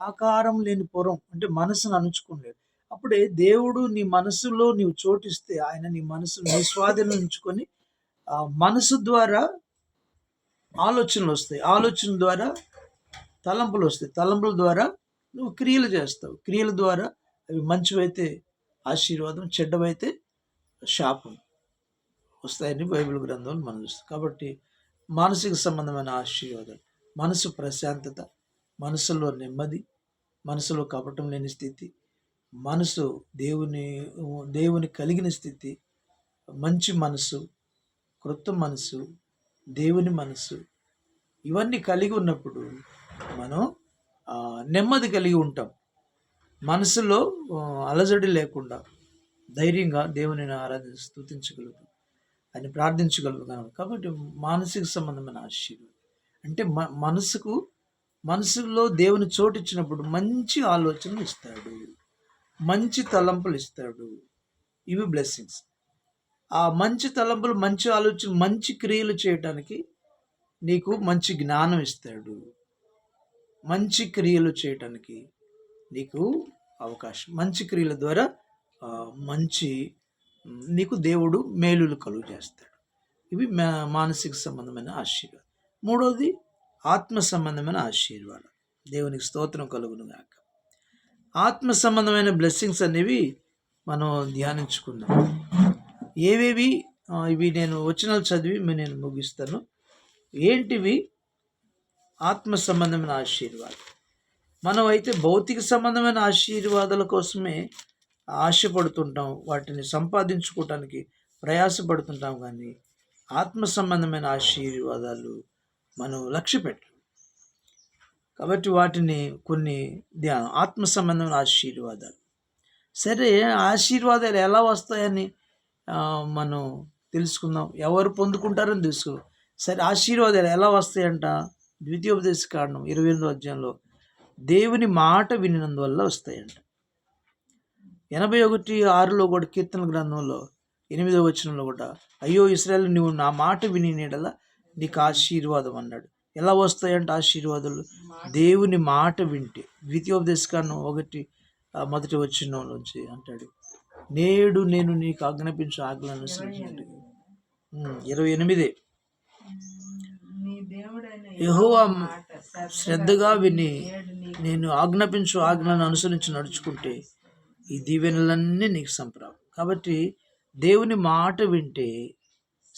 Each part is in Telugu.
ఆకారం లేని పురం అంటే మనసును అణుచుకోలేదు అప్పుడే దేవుడు నీ మనసులో నీవు చోటిస్తే ఆయన నీ మనసు నీ స్వాధీనం ఉంచుకొని ఆ మనసు ద్వారా ఆలోచనలు వస్తాయి. ఆలోచన ద్వారా తలంపులు వస్తాయి. తలంపుల ద్వారా నువ్వు క్రియలు చేస్తావు. క్రియల ద్వారా అవి మంచివైతే ఆశీర్వాదం చెడ్డవైతే శాపం వస్తాయని బైబిల్ గ్రంథంలో మనం చూస్తాం. కాబట్టి మానసిక సంబంధమైన ఆశీర్వాదం మనసు ప్రశాంతత మనసులో నెమ్మది మనసులో కపటం లేని స్థితి మనసు దేవుని దేవుని కలిగిన స్థితి మంచి మనసు క్రొత్త మనసు దేవుని మనసు ఇవన్నీ కలిగి ఉన్నప్పుడు మనం నెమ్మది కలిగి ఉంటాం. మనసులో అలజడి లేకుండా ధైర్యంగా దేవుని ఆరాధన స్థుతించగలుగుతాం అని ప్రార్థించగలుగుతాం. కాబట్టి మానసిక సంబంధమైన ఆశీర్వాదం. అంటే మ మనసుకు మనసులో దేవుని చోటు ఇచ్చినప్పుడు మంచి ఆలోచనలు ఇస్తాడు. మంచి తలంపులు ఇస్తాడు. ఇవి బ్లెస్సింగ్స్ ఆ మంచి తలంపులు మంచి ఆలోచన మంచి క్రియలు చేయటానికి నీకు మంచి జ్ఞానం ఇస్తాడు. మంచి క్రియలు చేయటానికి నీకు అవకాశం. మంచి క్రియల ద్వారా మంచి నీకు దేవుడు మేలులు కలుగు చేస్తాడు ఇవి మా- మానసిక సంబంధమైన ఆశీర్వాదం. మూడవది ఆత్మ సంబంధమైన ఆశీర్వాదం. దేవునికి స్తోత్రం కలుగును గాక. ఆత్మ సంబంధమైన బ్లెస్సింగ్స్ అనేవి మనం ధ్యానించుకుందాం. ఏవేవి? ఇవి నేను వచనాలు చదివి నేను ముగిస్తాను. ఏంటివి? ఆత్మ సంబంధమైన ఆశీర్వాదం. మనం అయితే భౌతిక సంబంధమైన ఆశీర్వాదాల కోసమే ఆశపడుతుంటాం. వాటిని సంపాదించుకోవటానికి ప్రయాసపడుతుంటాం. కానీ ఆత్మ సంబంధమైన ఆశీర్వాదాలు మనం లక్ష్య పెట్టాలి కాబట్టి వాటిని కొన్ని ధ్యానం ఆత్మ సంబంధమైన ఆశీర్వాదాలు. సరే ఆశీర్వాదాలు ఎలా వస్తాయని మనం తెలుసుకుందాం. ఎవరు పొందుకుంటారని తెలుసుకుందాం. సరే ఆశీర్వాదాలు ఎలా వస్తాయంట? ద్వితీయోపదేశ కారణం ఇరవై ఎనిమిదో అధ్యాయంలో దేవుని మాట వినినందువల్ల వస్తాయంట. ఎనభై ఒకటి ఆరులో కూడా కీర్తన గ్రంథంలో ఎనిమిదో వచనంలో కూడా అయ్యో ఇస్రాయల్ నువ్వు నా మాట విని నీడలా నీకు ఆశీర్వాదం అన్నాడు. ఎలా వస్తాయంట ఆశీర్వాదాలు? దేవుని మాట వింటే. ద్వితీయోపదేశ కారణం ఒకటి మొదటి వచ్చిన నుంచి అంటాడు. నేడు నేను నీకు ఆజ్ఞాపించు ఆజ్ఞలను ఇరవై ఎనిమిదే. యెహోవా శ్రద్ధగా విని నేను ఆజ్ఞాపించు ఆజ్ఞలను అనుసరించి నడుచుకుంటే ఈ దీవెనలన్నీ నీకు సంప్రాప్తం కాబట్టి దేవుని మాట వింటే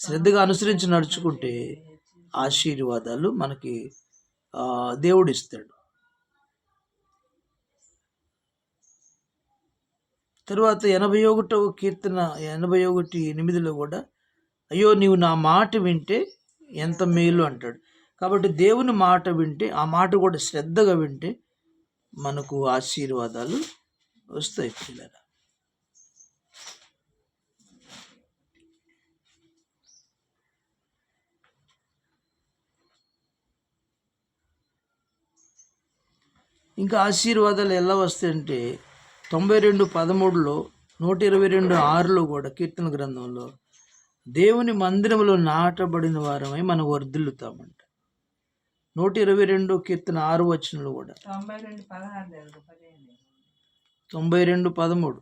శ్రద్ధగా అనుసరించి నడుచుకుంటే ఆశీర్వాదాలు మనకి దేవుడిస్తాడు. దేవుడు ఇస్తాడు తరువాత ఎనభై ఒకటవ కీర్తన ఎనభై ఒకటి ఎనిమిదిలో కూడా అయ్యో నీవు నా మాట వింటే ఎంత మేలు అంటాడు. కాబట్టి దేవుని మాట వింటే ఆ మాట కూడా శ్రద్ధగా వింటే మనకు ఆశీర్వాదాలు వస్తాయి పిల్లల ఇంకా ఆశీర్వాదాలు ఎలా వస్తాయంటే తొంభై రెండు పదమూడులో నూట ఇరవై రెండు ఆరులో కూడా కీర్తన గ్రంథంలో దేవుని మందిరంలో నాటబడిన వారమై మనం వర్ధిల్లుతామంట. నూట ఇరవై రెండు కీర్తన ఆరు వచనంలో కూడా. తొంభై రెండు పదమూడు.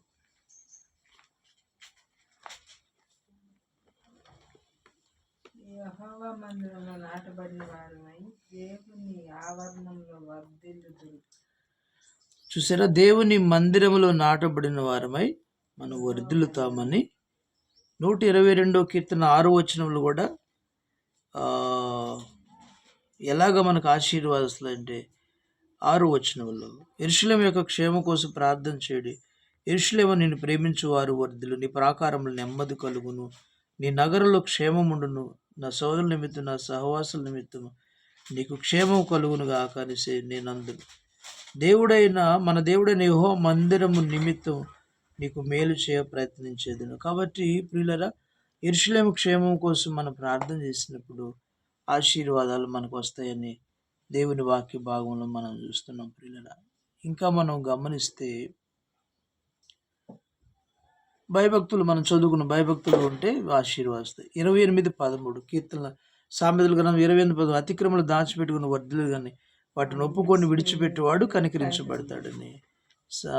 మందిరంలో నాటబడిన వారమై దేవుని ఆవరణంలో వర్ధిల్లుదురు. చూసారా? దేవుని మందిరములో నాటబడిన వారమై మనం వర్ధిల్లుతామని నూట ఇరవై రెండో కీర్తన ఆరు వచనములు కూడా ఎలాగ మనకు ఆశీర్వాదస్తులు అంటే ఆరు వచనములు ఇరుషులం యొక్క క్షేమ కోసం ప్రార్థన చేయడి. ఇరుషులేమో నేను ప్రేమించువారు వర్ధులు నీ ప్రాకారములు నెమ్మది కలుగును. నీ నగరంలో క్షేమముండును నా సోదరుల నిమిత్తం నా సహవాసుల నిమిత్తము నీకు క్షేమం కలుగును గాక అనేసి నేను అందును దేవుడైన మన దేవుడైన యహో మందిరము నిమిత్తం నీకు మేలు చేయ ప్రయత్నించేదను. కాబట్టి ప్రియులరా ఎరుషులేము క్షేమం కోసం మనం ప్రార్థన చేసినప్పుడు ఆశీర్వాదాలు మనకు వస్తాయని దేవుని వాక్య భాగంలో మనం చూస్తున్నాం ప్రియులరా. ఇంకా మనం గమనిస్తే భయభక్తులు మనం చదువుకున్న భయభక్తులు ఉంటే ఆశీర్వాదిస్తాయి ఇరవై ఎనిమిది పదమూడు కీర్తన సామెతలు గ్రంథం ఇరవై ఎనిమిది పదమూడు అతిక్రమలు దాచిపెట్టుకున్న వర్ధులు కానీ వాటిని ఒప్పుకొని విడిచిపెట్టేవాడు కనికరించబడతాడని. సా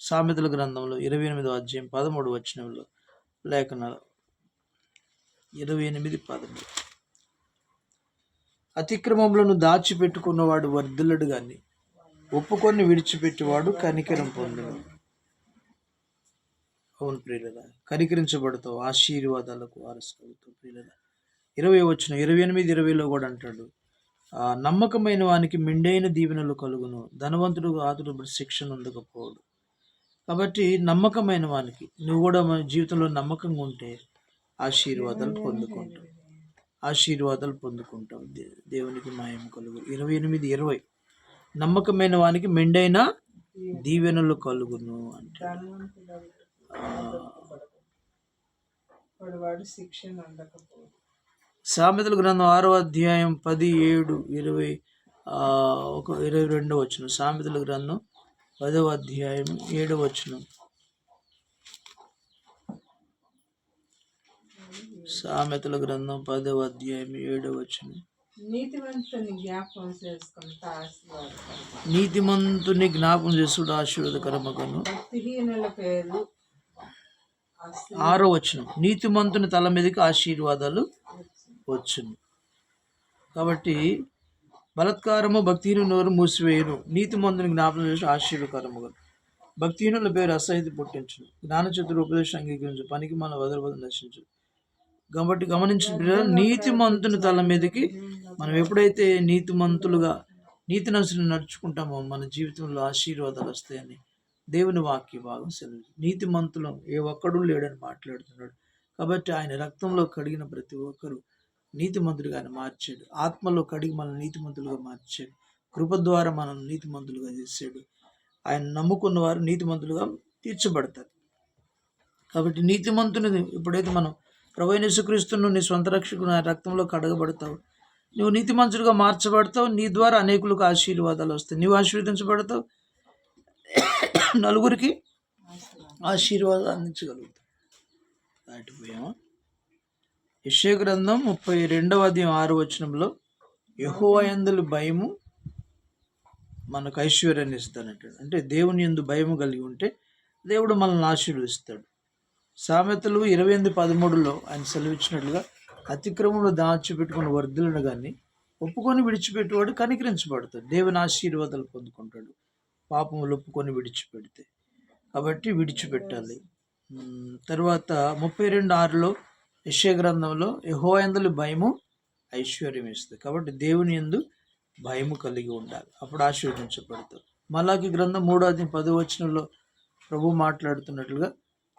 సామెతల గ్రంథంలో ఇరవై ఎనిమిదో అధ్యాయం పదమూడు వచనంలో లేఖనాలు. ఇరవై ఎనిమిది పదమూడు. అతిక్రమములను దాచిపెట్టుకున్నవాడు వర్ధిల్లడు కానీ ఒప్పుకొని విడిచిపెట్టేవాడు కనికరం పొందడు అవును ప్రియులరా కనికరించబడతావు ఆశీర్వాదాలకు వారసులవుతావు ప్రియులరా. ఇరవై వచ్చిన ఇరవై ఎనిమిది ఇరవైలో కూడా అంటాడు నమ్మకమైన వానికి మెండైన దీవెనలు కలుగును. ధనవంతుడు ఆతుడు శిక్షణ ఉండకపోవడు కాబట్టి నమ్మకమైన వానికి నువ్వు కూడా మన జీవితంలో నమ్మకంగా ఉంటే ఆశీర్వాదాలు పొందుకుంటావు ఆశీర్వాదాలు పొందుకుంటావు దేవునికి మాయం కలుగు. ఇరవై ఎనిమిది ఇరవై. నమ్మకమైన వానికి మెండైన దీవెనలు కలుగును అంటే. శిక్షణ అందకపోదు సామెతల గ్రంథం ఆరో అధ్యాయం పది ఏడు ఇరవై ఒక ఇరవై రెండో వచ్చిన సామెతల గ్రంథం పదవ అధ్యాయం ఏడవ వచ్చిన సామెతల గ్రంథం పదవ అధ్యాయం ఏడవ వచ్చిన నీతిమంతుని జ్ఞాపం చేసుడు అసలు ఆరో వచ్చిన నీతిమంతుని తల మీదకి ఆశీర్వాదాలు వచ్చును. కాబట్టి బలత్కారము భక్తిహీను నోరు నీతి మంతులని జ్ఞాపకం చేసి ఆశ్చర్యకరముగా భక్తిహీనుల పేరు అసహితి పుట్టించు జ్ఞానచతురు ఉపదేశం అంగీకరించు పనికి మన వదలవద నశించు కాబట్టి గమనించిన పిల్లలు నీతిమంతుని తల మీదకి మనం ఎప్పుడైతే నీతి మంతులుగా నీతి నడుచుని నడుచుకుంటామో మన జీవితంలో ఆశీర్వాదాలు వస్తాయని దేవుని వాక్య భాగం సెలవు నీతి మంతులం ఏ ఒక్కడు లేడని మాట్లాడుతున్నాడు. కాబట్టి ఆయన రక్తంలో కడిగిన ప్రతి ఒక్కరు నీతిమంతులుగా ఆయన మార్చాడు. ఆత్మలో కడిగి మనల్ని నీతిమంతులుగా మార్చాడు. కృప ద్వారా మనం నీతిమంతులుగా చేశాడు. ఆయన నమ్ముకున్న వారు నీతిమంతులుగా తీర్చబడతారు. కాబట్టి నీతిమంతుని ఎప్పుడైతే మనం ప్రభు యేసుక్రీస్తును నీ సొంత రక్షకుని ఆయన రక్తంలో కడగబడతావు నువ్వు నీతిమంతుడిగా మార్చబడతావు. నీ ద్వారా అనేకులకు ఆశీర్వాదాలు వస్తాయి. నీవు ఆశీర్వదించబడతావు. నలుగురికి ఆశీర్వాదాలు అందించగలుగుతావు. దాటిపోయామా యశ్య గ్రంథం ముప్పై రెండవ అధ్యాయం ఆరు వచనంలో యహోవయందులు భయము మనకు ఐశ్వర్యాన్ని ఇస్తానంటాడు. అంటే దేవుని ఎందు భయము కలిగి ఉంటే దేవుడు మనల్ని ఆశీర్వదిస్తాడు. సామెతలు ఇరవై ఎనిమిది పదమూడులో ఆయన సెలవిచ్చినట్లుగా అతిక్రమంలో దాచిపెట్టుకున్న వర్ధులను కానీ ఒప్పుకొని విడిచిపెట్టేవాడు కనికరించబడతాడు. దేవుని ఆశీర్వాదాలు పొందుకుంటాడు. పాపములు ఒప్పుకొని విడిచిపెడితే. కాబట్టి విడిచిపెట్టాలి. తర్వాత ముప్పై రెండు ఆరులో యశ్య గ్రంథంలో యహోయందులు భయము ఐశ్వర్యం ఇస్తుంది కాబట్టి దేవుని ఎందు భయము కలిగి ఉండాలి. అప్పుడు ఆశీర్వదించబడతారు. మలాకి గ్రంథం మూడో అధ్యాయం పదో వచనంలో ప్రభు మాట్లాడుతున్నట్లుగా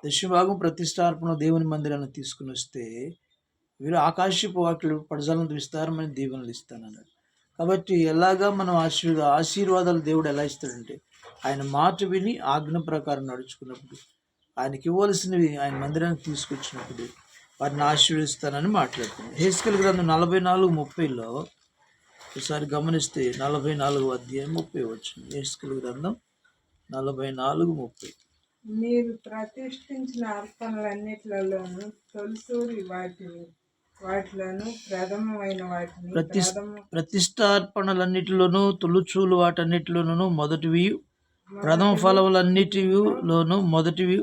దశభాగం ప్రతిష్టార్పణ దేవుని మందిరాన్ని తీసుకుని వస్తే వీరు ఆకాశపు వాక్యులు పడజలంత విస్తారమైన దీవెనలు ఇస్తానన్నాడు. కాబట్టి ఎలాగా మనం ఆశీర్వాద ఆశీర్వాదాలు దేవుడు ఎలా ఇస్తాడంటే ఆయన మాట విని ఆజ్ఞ ప్రకారం నడుచుకున్నప్పుడు ఆయనకి ఇవ్వాల్సినవి ఆయన మందిరానికి తీసుకొచ్చినప్పుడు వారిని ఆశీర్వదిస్తానని మాట్లాడుతున్నాడు. హేస్కల్ గ్రంథం నలభై నాలుగు ముప్పైలో ఒకసారి గమనిస్తే నలభై నాలుగు అధ్యాయం ముప్పై వచ్చింది. హేస్కల్ గ్రంథం నలభై నాలుగు ముప్పై. మీరు ప్రతిష్ఠించిన అర్పణలన్నిట్లలోనూ తొలిసూరి వాటిని వాటిలోను ప్రథమమైన వాటిని ప్రతిష్టార్పణలన్నిటిలోనూ తొలుచూలు వాటన్నిటిలోనూ మొదటివి ప్రథమ ఫలములన్నిటిలోను మొదటివి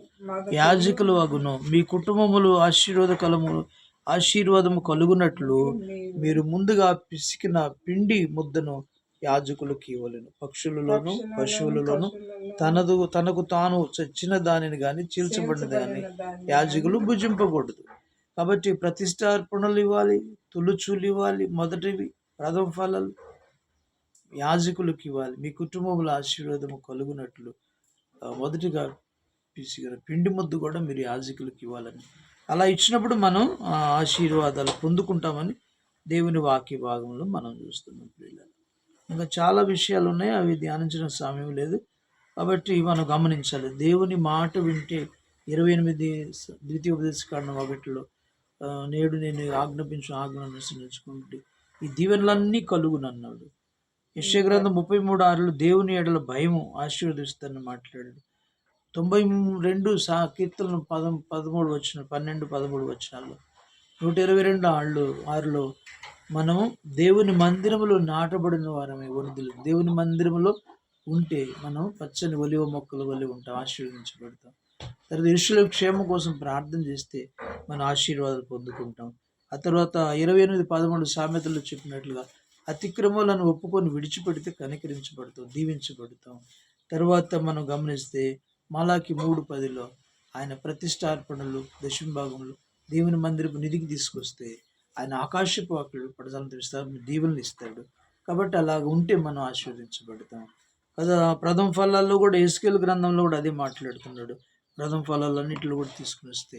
యాజకులు అగును మీ కుటుంబములు ఆశీర్వాదకలము ఆశీర్వాదము కలుగునట్లు మీరు ముందుగా పిసికిన పిండి ముద్దను యాజకులకు ఇవ్వలేను. పక్షులలోను పశువులలోను తనదు తనకు తాను చచ్చిన దానిని కానీ చీల్చబడిన దాన్ని యాజకులు భుజింపకూడదు కాబట్టి ప్రతిష్టార్పణలు ఇవ్వాలి తులుచులు ఇవ్వాలి మొదటివి ప్రథమ ఫలాలు. యాజకులకు ఇవ్వాలి మీ కుటుంబంలో ఆశీర్వాదము కలుగునట్లు. మొదటిగా పిసిగిన పిండి ముద్దు కూడా మీరు యాజకులకు ఇవ్వాలని అలా ఇచ్చినప్పుడు మనం ఆశీర్వాదాలు పొందుకుంటామని దేవుని వాక్య భాగంలో మనం చూస్తున్నాం పిల్లలు ఇంకా చాలా విషయాలు ఉన్నాయి అవి ధ్యానించిన సమయం లేదు. కాబట్టి మనం గమనించాలి. దేవుని మాట వింటే ఇరవై ఎనిమిది ద్వితీయ ద్వితీయోపదేశ ఒకటిలో నేడు నేను ఆజ్ఞాపించు ఆజ్ఞ అనుసరించుకుంటే ఈ దీవెనలన్నీ కలుగునన్నాడు. యశ్య గ్రంథం ముప్పై మూడు ఆరులో దేవుని ఎడల భయము ఆశీర్వదిస్తానని మాట్లాడాడు. తొంభై రెండు సా కీర్తనలు పదం పదమూడు వచ్చిన పన్నెండు పదమూడు వచ్చినాల్లో నూట ఇరవై రెండు ఆళ్ళు ఆరులో మనం దేవుని మందిరములో నాటబడిన వారమే వృద్ధులు దేవుని మందిరములో ఉంటే మనం పచ్చని ఒలివ మొక్కలు వలి ఉంటాం ఆశీర్వదించబడతాం. తర్వాత ఇరుషుల క్షేమం కోసం ప్రార్థన చేస్తే మనం ఆశీర్వాదాలు పొందుకుంటాం. ఆ తర్వాత ఇరవై ఎనిమిది పదమూడు సామెతలు చెప్పినట్లుగా అతిక్రమాలను ఒప్పుకొని విడిచిపెడితే కనికరించబడతాం దీవించబడతాం. తర్వాత మనం గమనిస్తే మాలాకి మూడు పదిలో ఆయన ప్రతిష్టార్పణలు దశమ భాగంలో దేవుని మందిరపు నిధికి తీసుకొస్తే ఆయన ఆకాశపు వాకులు ప్రజలను తెలుస్తాడు దీవెనలు ఇస్తాడు. కాబట్టి అలాగ ఉంటే మనం ఆశీర్వదించబడతాం. కదా ప్రథమ ఫలాల్లో కూడా ఎస్కేల్ గ్రంథంలో కూడా అదే మాట్లాడుతున్నాడు. ప్రథమ ఫలాలన్నింటిలో కూడా తీసుకుని వస్తే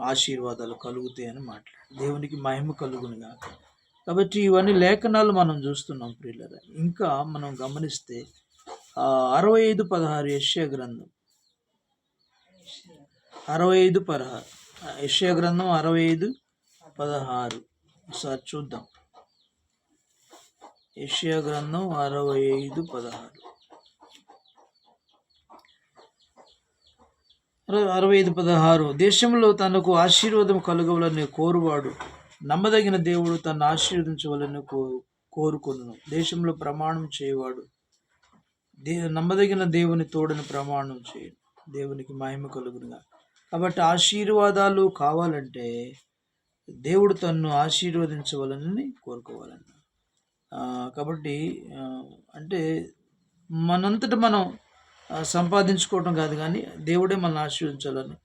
ఆశీర్వాదాలు కలుగుతాయని మాట్లాడు దేవునికి మహిమ కలుగునుగా కాబట్టి ఇవన్నీ లేఖనాలు మనం చూస్తున్నాం ప్రియులర. ఇంకా మనం గమనిస్తే అరవై ఐదు పదహారు యష్యా గ్రంథం. అరవై ఐదు పదహారు. యష్యా గ్రంథం అరవై ఐదు పదహారు. ఒకసారి చూద్దాం. యష్యా గ్రంథం అరవై ఐదు పదహారు. అరవై ఐదు పదహారు. దేశంలో తనకు ఆశీర్వాదం కలుగవలని కోరువాడు నమ్మదగిన దేవుడు తను ఆశీర్వదించవలని కో కోరుకొను దేశంలో ప్రమాణం చేయవాడు. దే నమ్మదగిన దేవుని తోడని ప్రమాణం చేయడు దేవునికి మహిమ కలుగునుగా కాబట్టి ఆశీర్వాదాలు కావాలంటే దేవుడు తన్ను ఆశీర్వదించవాలని కోరుకోవాలన్న. కాబట్టి అంటే మనంతట మనం సంపాదించుకోవటం కాదు కానీ దేవుడే మనల్ని ఆశీర్వదించాలని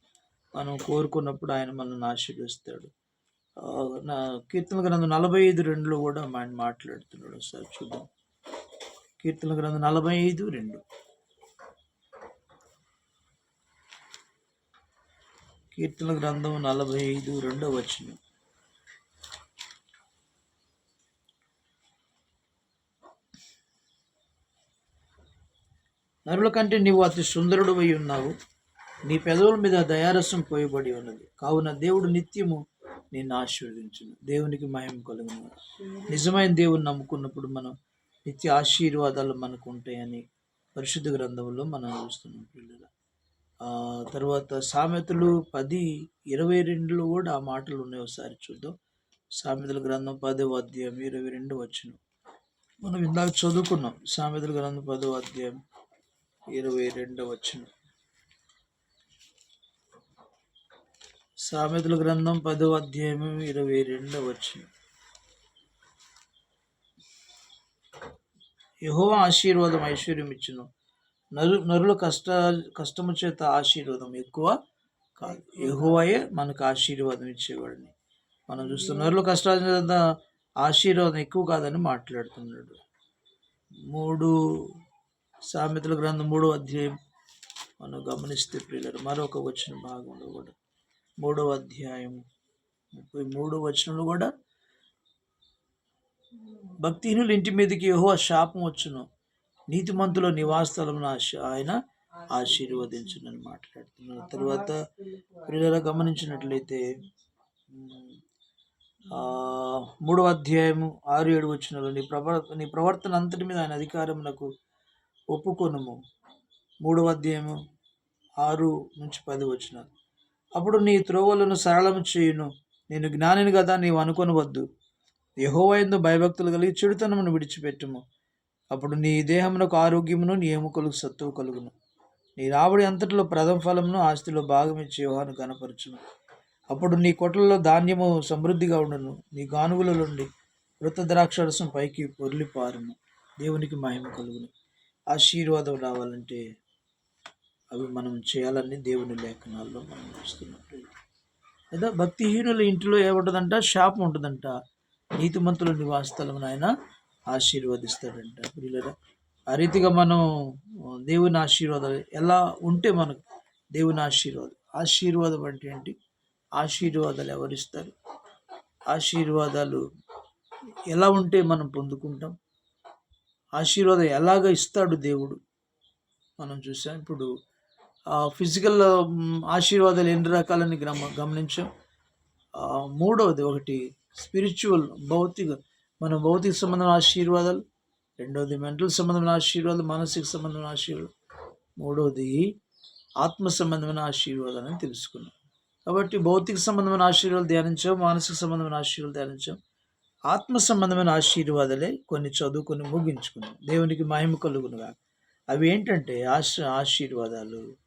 మనం కోరుకున్నప్పుడు ఆయన మనల్ని ఆశీర్వదిస్తాడు. నా కీర్తన గ్రంథం నలభై ఐదు రెండులో కూడా ఆయన మాట్లాడుతున్నాడు సార్ చూద్దాం. కీర్తన గ్రంథం నలభై ఐదు రెండు. కీర్తన గ్రంథం నలభై ఐదు రెండో వచ్చిన నరుల కంటే నీవు అతి సుందరుడు అయి ఉన్నావు. నీ పెదవుల మీద దయారసం పోయబడి ఉన్నది. కావున దేవుడు నిత్యము నిన్ను ఆశీర్వదించును. దేవునికి మహిమ కలుగును. నిజమైన దేవుని నమ్ముకున్నప్పుడు మనం నిత్య ఆశీర్వాదాలు మనకు ఉంటాయని పరిశుద్ధ గ్రంథంలో మనం చూస్తున్నాం పిల్లల. తర్వాత సామెతలు పది ఇరవై రెండులో కూడా ఆ మాటలు ఉన్నాయి. ఒకసారి చూద్దాం. సామెతల గ్రంథం పదవ అధ్యాయం ఇరవై రెండు వచ్చిన. మనం ఇందాక చదువుకున్నాం. సామెతల గ్రంథం పదవ అధ్యాయం ఇరవై రెండవ వచ్చిన. సామెతల గ్రంథం పదో అధ్యాయం ఇరవై రెండవ వచ్చిన యహో ఆశీర్వాదం ఐశ్వర్యం ఇచ్చును. నరు నరుల కష్ట కష్టము చేత ఆశీర్వాదం ఎక్కువ కాదు. ఎహోవాయే మనకు ఆశీర్వాదం ఇచ్చేవాడిని. మనం చూస్తున్న నరుల కష్టాల చేత ఆశీర్వాదం ఎక్కువ కాదని మాట్లాడుతున్నాడు. మూడు సామెతల గ్రంథం మూడో అధ్యాయం మనం గమనిస్తే పిల్లలు మరొక వచ్చిన భాగంలో కూడా. మూడవ అధ్యాయం ముప్పై మూడో వచనంలో కూడా. భక్తిహీనుల ఇంటి మీదకి యహో శాపం వచ్చును. నీతిమంతుల నివాసస్థలం ఆయన ఆశీర్వదించునని మాట్లాడుతున్నారు తర్వాత పిల్లలు గమనించినట్లయితే మూడవ అధ్యాయము ఆరు ఏడు వచ్చినలో నీ ప్రవర్ నీ ప్రవర్తన అంతటి మీద ఆయన అధికారమునకు ఒప్పుకొనము. మూడవ అధ్యాయము ఆరు నుంచి పది వచ్చినారు అప్పుడు నీ త్రోవలను సరళము చేయును. నేను జ్ఞానిని కదా నీవు అనుకొనవద్దు. యహోవైందు భయభక్తులు కలిగి చెడుతనమును విడిచిపెట్టుము. అప్పుడు నీ దేహమునకు ఆరోగ్యమును నీ ఎముకలకు సత్తువు కలుగును. నీ రాబడి అంతటిలో ప్రథమ ఫలమును ఆస్తిలో భాగం ఇచ్చి యోహాను కనపరచును అప్పుడు నీ కొట్లలో ధాన్యము సమృద్ధిగా ఉండును. నీ గానుగుల నుండి వృత ద్రాక్షరసం పైకి పొర్లి పారును దేవునికి మహిమ కలుగును. ఆశీర్వాదం రావాలంటే అవి మనం చేయాలని దేవుని లేఖనాల్లో మనం చూస్తున్నట్టు లేదా భక్తిహీనుల ఇంటిలో ఏముంటుందంట? శాపం ఉంటుందంట. నీతిమంతుల నివాసస్థలం ఆయన ఆశీర్వదిస్తాడంట. ప్రియులరా ఆ రీతిగా మనం దేవుని ఆశీర్వాదాలు ఎలా ఉంటే మనకు దేవుని ఆశీర్వాదం? ఆశీర్వాదం అంటే ఏంటి? ఆశీర్వాదాలు ఎవరిస్తారు? ఆశీర్వాదాలు ఎలా ఉంటే మనం పొందుకుంటాం? ఆశీర్వాదం ఎలాగ ఇస్తాడు దేవుడు? మనం చూసాం. ఇప్పుడు ఫిజికల్ ఆశీర్వాదాలు ఎన్ని రకాలని గమ గమనించాం? మూడవది ఒకటి స్పిరిచువల్ భౌతిక మన భౌతిక సంబంధమైన ఆశీర్వాదాలు రెండవది మెంటల్ సంబంధమైన ఆశీర్వాదాలు మానసిక సంబంధమైన ఆశీర్వాదాలు మూడవది ఆత్మ సంబంధమైన ఆశీర్వాదాలని తెలుసుకున్నాం. కాబట్టి భౌతిక సంబంధమైన ఆశీర్వాదాలు ధ్యానించాం మానసిక సంబంధమైన ఆశీర్వాదాలు ధ్యానించాం. ఆత్మ సంబంధమైన ఆశీర్వాదాలే కొన్ని చదువుకొని ముగించుకున్నాం. దేవునికి మహిమ కలుగునుగా అవి ఏంటంటే ఆశ ఆశీర్వాదాలు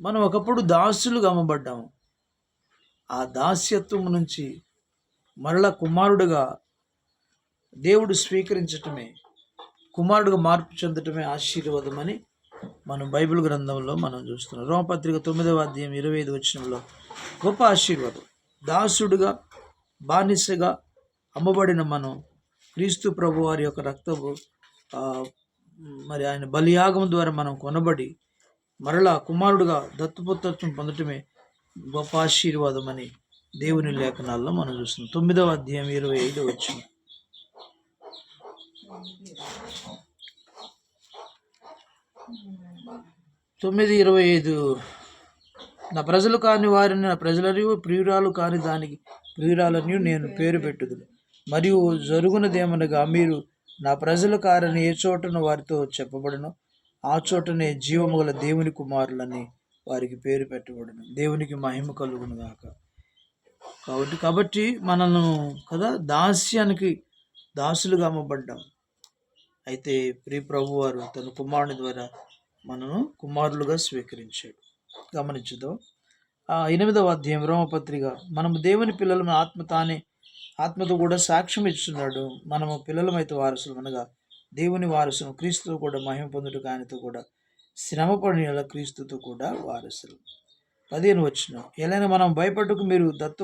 మనం ఒకప్పుడు దాసులుగా అమ్మబడ్డాము ఆ దాస్యత్వం నుంచి మరల కుమారుడుగా దేవుడు స్వీకరించటమే కుమారుడుగా మార్పు చెందటమే ఆశీర్వాదమని మనం బైబిల్ గ్రంథంలో మనం చూస్తున్నాం. రోమపత్రిక తొమ్మిదవ అధ్యాయం ఇరవై ఐదు వచ్చినంలో గొప్ప ఆశీర్వాదం. దాసుడుగా బానిసగా అమ్మబడిన మనం క్రీస్తు ప్రభు వారి యొక్క రక్తపు మరి ఆయన బలియాగం ద్వారా మనం కొనబడి మరలా కుమారుడుగా దత్తపుత్రత్వం పొందటమే గొప్ప ఆశీర్వాదం అని దేవుని లేఖనాల్లో మనం చూస్తున్నాం. తొమ్మిదవ అధ్యాయం ఇరవై ఐదు వచ్చిన. తొమ్మిది ఇరవై ఐదు. నా ప్రజలు కాని వారిని నా ప్రజలరియు ప్రియురాలు కాని దానికి ప్రియురాలని నేను పేరు పెట్టుదు మరియు జరుగునదేమనగా మీరు నా ప్రజలు కారని ఏ చోటను వారితో చెప్పబడను? ఆ చోటనే జీవము గల దేవుని కుమారులని వారికి పేరు పెట్టబడును. దేవునికి మహిమ కలుగును గాక. కాబట్టి కాబట్టి మనల్ని కదా దాస్యానికి దాసులుగా అమ్మబడ్డాం. అయితే ప్రియ ప్రభు వారు తన కుమారుని ద్వారా మనను కుమారులుగా స్వీకరించాడు. గమనించుదాం. ఆ ఎనిమిదవ అధ్యాయం రోమపత్రిక. మనము దేవుని పిల్లలము ఆత్మ తానే ఆత్మతో కూడా సాక్ష్యం ఇస్తున్నాడు. మనము పిల్లలమైతే వారసులు అనగా దేవుని వారసును క్రీస్తుతో కూడా మహిమ పొందుటకు ఆయనతో కూడా శ్రమపడిన క్రీస్తుతో కూడా వారసులు. పదిహేను వచ్చిన ఎలాగైనా మనం భయపడ్డకు మీరు దత్త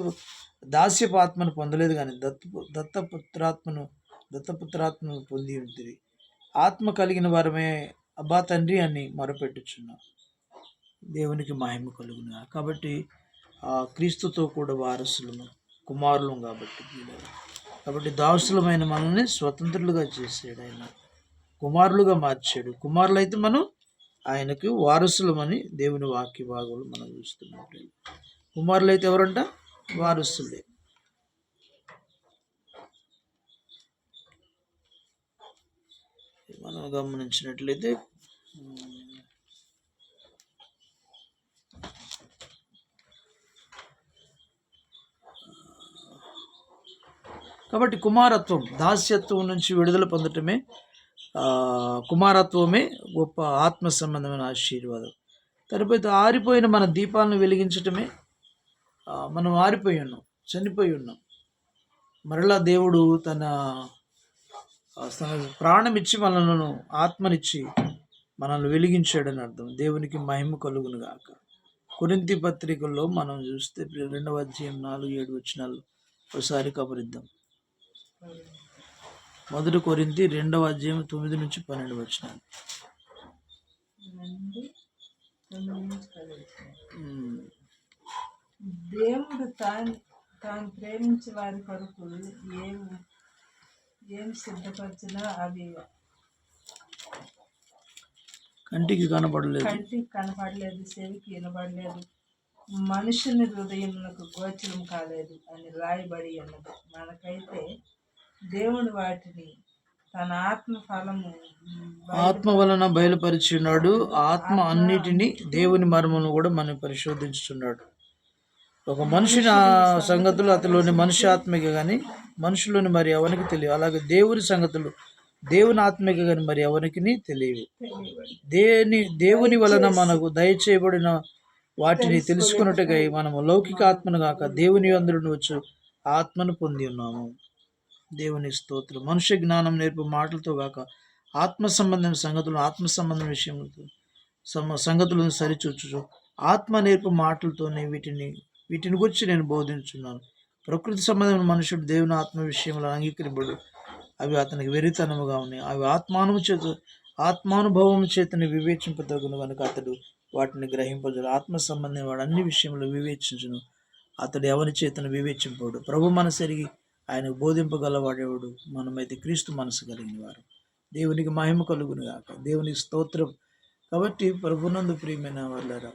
దాస్యపు ఆత్మను పొందలేదు కానీ దత్త దత్తపుత్రాత్మను దత్తపుత్రాత్మను పొంది ఉంటుంది ఆత్మ కలిగిన వారమే అబ్బా తండ్రి అని మొరపెట్టుచున్నాం. దేవునికి మహిమ కలుగున కాబట్టి క్రీస్తుతో కూడా వారసులము కుమారులం కాబట్టి కాబట్టి దాసులమైన మనల్ని స్వతంత్రులుగా చేసాడు ఆయన. కుమారులుగా మార్చాడు. కుమారులు అయితే మనం ఆయనకి వారసులమని దేవుని వాక్య భాగంలో మనం చూస్తున్నాం. కుమారులు అయితే ఎవరంట? వారసులే. మనం గమనించినట్లయితే కాబట్టి కుమారత్వం దాస్యత్వం నుంచి విడుదల పొందటమే కుమారత్వమే గొప్ప ఆత్మ సంబంధమైన ఆశీర్వాదం. తర్వాత ఆరిపోయిన మన దీపాలను వెలిగించటమే మనం ఆరిపోయి ఉన్నాం చనిపోయి ఉన్నాం. మరలా దేవుడు తన తన ప్రాణం ఇచ్చి మనలను ఆత్మనిచ్చి మనల్ని వెలిగించాడని అర్థం. దేవునికి మహిమ కలుగును గాక. కొరింతి పత్రికల్లో మనం చూస్తే రెండవ అధ్యాయం నాలుగు ఏడు వచ్చినాలు ఒకసారి కబరిద్దాం. మొదటి కొరింతి రెండవ అధ్యాయం తొమ్మిది నుంచి పన్నెండు. ఉమ్. దేవుడు తాను తాను ప్రేమించే వారి కొరకు ఏం ఏం సిద్ధపరిచినా అవి కంటికి కనపడలేదు కంటికి కనపడలేదు చెవికి వినపడలేదు మనుషుని హృదయమునకు గోచరం కాలేదు అని రాయబడి ఉన్నది మనకైతే దేవుడు వాటిని తన ఆత్మ ఫలము ఆత్మ వలన బయలుపరిచి ఉన్నాడు ఆత్మ అన్నిటినీ దేవుని మర్మను కూడా మనం పరిశోధించుచున్నాడు. ఒక మనిషిని ఆ సంగతులు అతలోని మనిషి ఆత్మిక కానీ మనుషులోని మరి ఎవరికి తెలియదు అలాగే దేవుని సంగతులు దేవుని ఆత్మిక కానీ మరి ఎవరికి తెలియవు. దేని దేవుని వలన మనకు దయచేయబడిన వాటిని తెలుసుకున్నట్టుగా మనము లౌకిక ఆత్మను కాక దేవుని అందరుని వచ్చు ఆత్మను పొంది ఉన్నాము. దేవుని స్తోత్రం. మనుష్య జ్ఞానం నేర్పు మాటలతో కాక ఆత్మ సంబంధమైన సంగతులు ఆత్మ సంబంధం విషయములతో సమ సంగతులను సరిచూచుచు ఆత్మ నేర్పు మాటలతోనే వీటిని వీటిని గురించి నేను బోధించున్నాను. ప్రకృతి సంబంధమైన మనుషుడు దేవుని ఆత్మ విషయంలో అంగీకరింపడు. అవి అతనికి వెరితనముగా ఉన్నాయి. అవి ఆత్మానుభవ చేత ఆత్మానుభవం చేతని వివేచింపదగును కనుక అతడు వాటిని గ్రహింపదు ఆత్మ సంబంధం వాడు అన్ని విషయంలో వివేచించును. అతడు ఎవరి చేతను వివేచింపడు. ప్రభు మనసు ఆయన బోధింపగలవాడేవాడు? మనమైతే క్రీస్తు మనసు కలిగిన వారు. దేవునికి మహిమ కలుగును గాక దేవునికి స్తోత్రం. కాబట్టి ప్రభునందు ప్రియమైన వాళ్ళరా